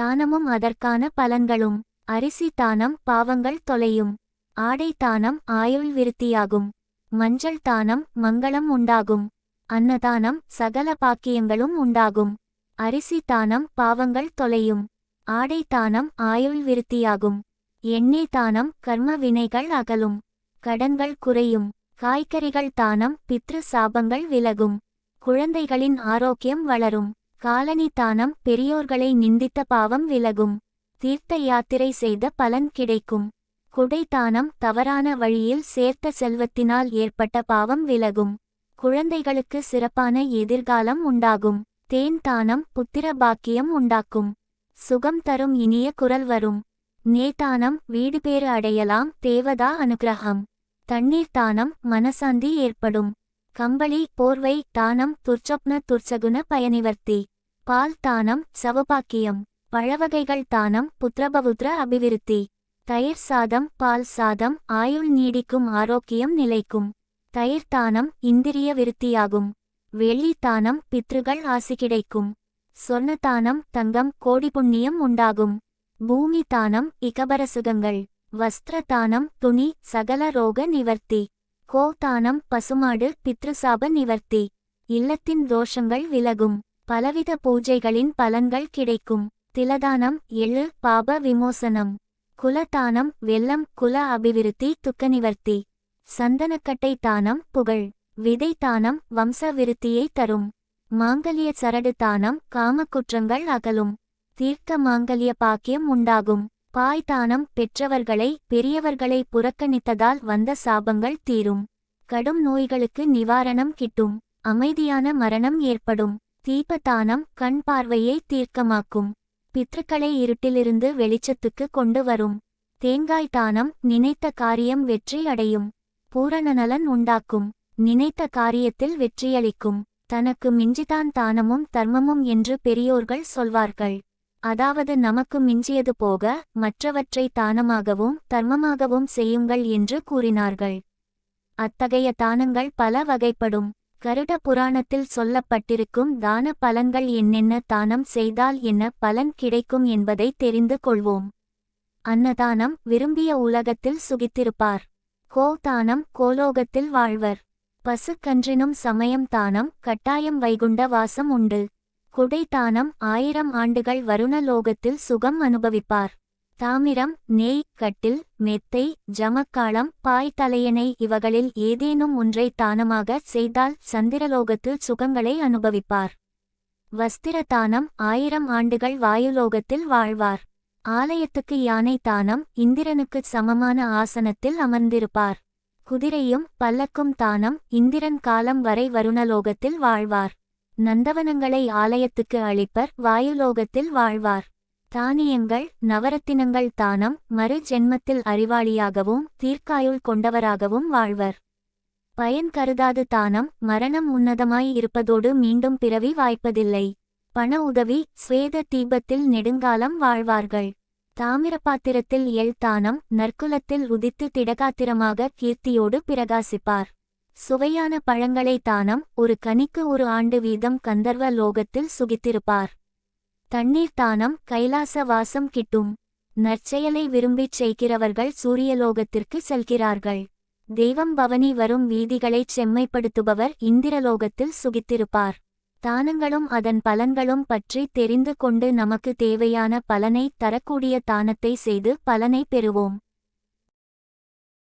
தானமும் அதற்கான பலன்களும். அரிசி தானம் பாவங்கள் தொலையும். ஆடை தானம் ஆயுள் விருத்தியாகும். மஞ்சள் தானம் மங்களம் உண்டாகும். அன்னதானம் சகல பாக்கியங்களும் உண்டாகும். அரிசி தானம் பாவங்கள் தொலையும். ஆடை தானம் ஆயுள் விருத்தியாகும். எண்ணெய் தானம் கர்ம வினைகள் அகலும். கடன்கள் குறையும். காய்கறிகள் தானம் பித்ரு சாபங்கள் விலகும். குழந்தைகளின் ஆரோக்கியம் வளரும். காலனி தானம் பெரியோர்களை நிந்தித்த பாவம் விலகும். தீர்த்த யாத்திரை செய்த பலன் கிடைக்கும். குடை தானம் தவறான வழியில் சேர்த்த செல்வத்தினால் ஏற்பட்ட பாவம் விலகும். குழந்தைகளுக்கு சிறப்பான எதிர்காலம் உண்டாகும். தேன் தானம் புத்திர பாக்கியம் உண்டாக்கும். சுகம் தரும் இனிய குரல் வரும். நேதானம் வீடு பேறு அடையலாம் தேவதா அனுகிரகம். தண்ணீர் தானம் மனசாந்தி ஏற்படும். கம்பளி போர்வை தானம் துர்ச்சொப்ன துர்ச்சகுண பயனிவர்த்தி. பால் தானம் சவபாக்கியம். பழவகைகள் தானம் புத்திரபவுத்ர அபிவிருத்தி. தயிர் சாதம் பால் சாதம் ஆயுள் நீடிக்கும் ஆரோக்கியம் நிலைக்கும். தயிர் தானம் இந்திரிய விருத்தியாகும். வெள்ளி தானம் பித்ருகள் ஆசி கிடைக்கும். சொர்ண தானம் தங்கம் கோடி புண்ணியம் உண்டாகும். பூமி தானம் இகபர சுகங்கள். வஸ்திர தானம் துணி சகல ரோக நிவர்த்தி. கோ தானம் பசுமாடு பித்ருசாப நிவர்த்தி. இல்லத்தின் தோஷங்கள் விலகும். பலவித பூஜைகளின் பலன்கள் கிடைக்கும். திலதானம் எள்ளு பாப விமோசனம். குலதானம் வெள்ளம் குல அபிவிருத்தி துக்க நிவர்த்தி. சந்தனக்கட்டை தானம் புகழ். விதை தானம் வம்ச விருத்தியை தரும். மாங்கல்ய சரடு தானம் காமக்குற்றங்கள் அகலும். தீர்க்க மாங்கல்ய பாக்கியம் உண்டாகும். பாய் தானம் பெற்றவர்களை பெரியவர்களை புறக்கணித்ததால் வந்த சாபங்கள் தீரும். கடும் நோய்களுக்கு நிவாரணம் கிட்டும். அமைதியான மரணம் ஏற்படும். தீபதானம் கண் பார்வையை தீர்க்கமாக்கும். பித்ருக்களை இருட்டிலிருந்து வெளிச்சத்துக்கு கொண்டு வரும். தேங்காய் தானம் நினைத்த காரியம் வெற்றி அடையும். பூரணநலன் உண்டாக்கும். நினைத்த காரியத்தில் வெற்றியளிக்கும். தனக்கு மிஞ்சிதான் தானமும் தர்மமும் என்று பெரியோர்கள் சொல்வார்கள். அதாவது நமக்கு மிஞ்சியது போக மற்றவற்றை தானமாகவும் தர்மமாகவும் செய்யுங்கள் என்று கூறினார்கள். அத்தகைய தானங்கள் பல வகைப்படும். கருட புராணத்தில் சொல்லப்பட்டிருக்கும் தான பலன்கள் என்னென்ன தானம் செய்தால் என்ன பலன் கிடைக்கும் என்பதை தெரிந்து கொள்வோம். அன்னதானம் விரும்பிய உலகத்தில் சுகித்திருப்பார். கோ தானம் கோலோகத்தில் வாழ்வர். பசுக்கன்றினும் சமயம் தானம் கட்டாயம் வைகுண்ட வாசம் உண்டு. குடைத்தானம் ஆயிரம் ஆண்டுகள் வருணலோகத்தில் சுகம் அனுபவிப்பார். தாமிரம் நெய் கட்டில் மெத்தை ஜமக்காளம் பாய் தலையணை இவகளில் ஏதேனும் ஒன்றை தானமாக செய்தால் சந்திரலோகத்தில் சுகங்களை அனுபவிப்பார். வஸ்திர தானம் ஆயிரம் ஆண்டுகள் வாயுலோகத்தில் வாழ்வார். ஆலயத்துக்கு யானை தானம் இந்திரனுக்குச் சமமான ஆசனத்தில் அமர்ந்திருப்பார். குதிரையும் பல்லக்கும் தானம் இந்திரன் காலம் வரை வருணலோகத்தில் வாழ்வார். நந்தவனங்களை ஆலயத்துக்கு அளிப்பர் வாயுலோகத்தில் வாழ்வார். தானியங்கள் நவரத்தினங்கள் தானம் மறு ஜென்மத்தில் அறிவாளியாகவும் தீர்க்காயுள் கொண்டவராகவும் வாழ்வர். பயன் கருதாது தானம் மரணம் உன்னதமாய் இருப்பதோடு மீண்டும் பிறவி வாய்ப்பதில்லை. பண உதவி ஸ்வேத தீபத்தில் நெடுங்காலம் வாழ்வார்கள். தாமிரபாத்திரத்தில் எள் தானம் நற்குலத்தில் உதித்து திடகாத்திரமாக கீர்த்தியோடு பிரகாசிப்பார். சுவையான பழங்களை தானம் ஒரு கனிக்கு ஒரு ஆண்டு வீதம் கந்தர்வ லோகத்தில் சுகித்திருப்பார். தண்ணீர் தானம் கைலாச வாசம் கிட்டும். நற்செயலை விரும்பிச் செய்கிறவர்கள் சூரியலோகத்திற்கு செல்கிறார்கள். தெய்வம் பவனி வரும் வீதிகளைச் செம்மைப்படுத்துபவர் இந்திரலோகத்தில் சுகித்திருப்பார். தானங்களும் அதன் பலன்களும் பற்றி தெரிந்து கொண்டு நமக்கு தேவையான பலனை தரக்கூடிய தானத்தை செய்து பலனை பெறுவோம்.